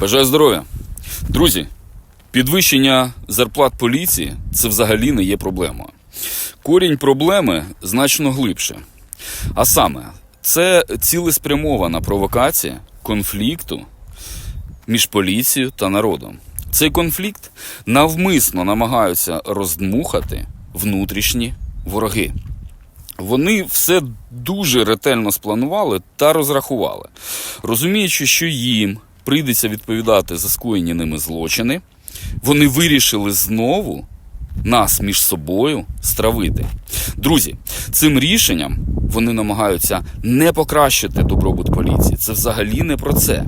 Бажаю здоров'я. Друзі, підвищення зарплат поліції це взагалі не є проблемою. Корінь проблеми значно глибше. А саме, це цілеспрямована провокація конфлікту між поліцією та народом. Цей конфлікт навмисно намагаються роздмухати внутрішні вороги. Вони все дуже ретельно спланували та розрахували, розуміючи, що їм прийдеться відповідати за скоєні ними злочини, вони вирішили знову нас між собою стравити. Друзі, цим рішенням вони намагаються не покращити добробут поліції. Це взагалі не про це.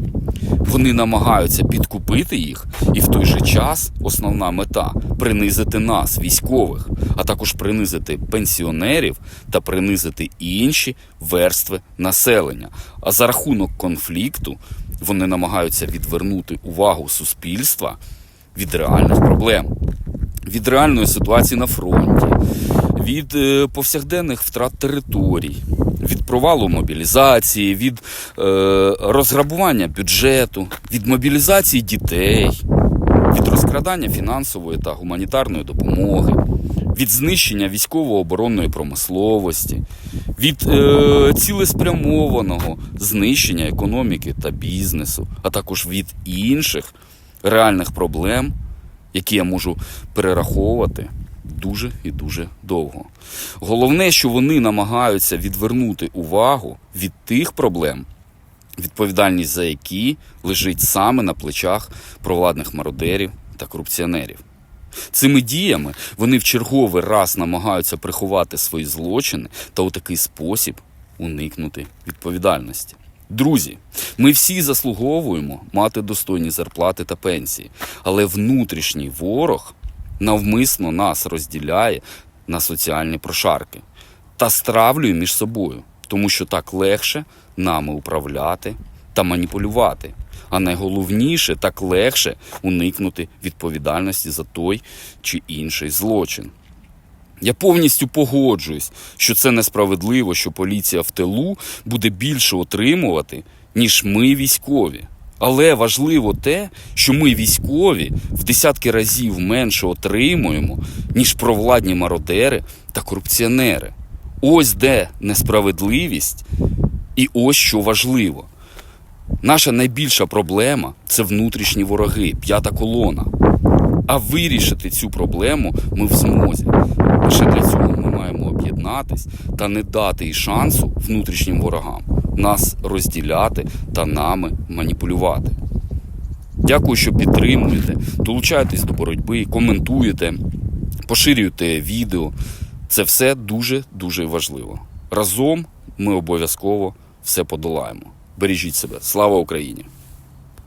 Вони намагаються підкупити їх, і в той же час основна мета принизити нас, військових, а також принизити пенсіонерів та принизити інші верстви населення. А за рахунок конфлікту вони намагаються відвернути увагу суспільства від реальних проблем, від реальної ситуації на фронті, від е, повсякденних втрат територій, від провалу мобілізації, від е, розграбування бюджету, від мобілізації дітей, від розкрадання фінансової та гуманітарної допомоги, від знищення військово-оборонної промисловості, від е, цілеспрямованого знищення економіки та бізнесу, а також від інших реальних проблем, які я можу перераховувати дуже і дуже довго. Головне, що вони намагаються відвернути увагу від тих проблем, відповідальність за які лежить саме на плечах провладних мародерів та корупціонерів. Цими діями вони в черговий раз намагаються приховати свої злочини та у такий спосіб уникнути відповідальності. Друзі, ми всі заслуговуємо мати достойні зарплати та пенсії, але внутрішній ворог навмисно нас розділяє на соціальні прошарки та стравлює між собою, тому що так легше нами управляти та маніпулювати. А найголовніше, так легше уникнути відповідальності за той чи інший злочин. Я повністю погоджуюсь, що це несправедливо, що поліція в тилу буде більше отримувати, ніж ми військові. Але важливо те, що ми військові в десятки разів менше отримуємо, ніж провладні мародери та корупціонери. Ось де несправедливість, і ось що важливо. Наша найбільша проблема це внутрішні вороги, п'ята колона. А вирішити цю проблему ми в змозі. Лише для цього ми маємо об'єднатись та не дати і шансу внутрішнім ворогам нас розділяти та нами маніпулювати. Дякую, що підтримуєте, долучаєтесь до боротьби, коментуєте, поширюєте відео. Це все дуже дуже важливо. Разом ми обов'язково все подолаємо. Бережіть себе. Слава Україні!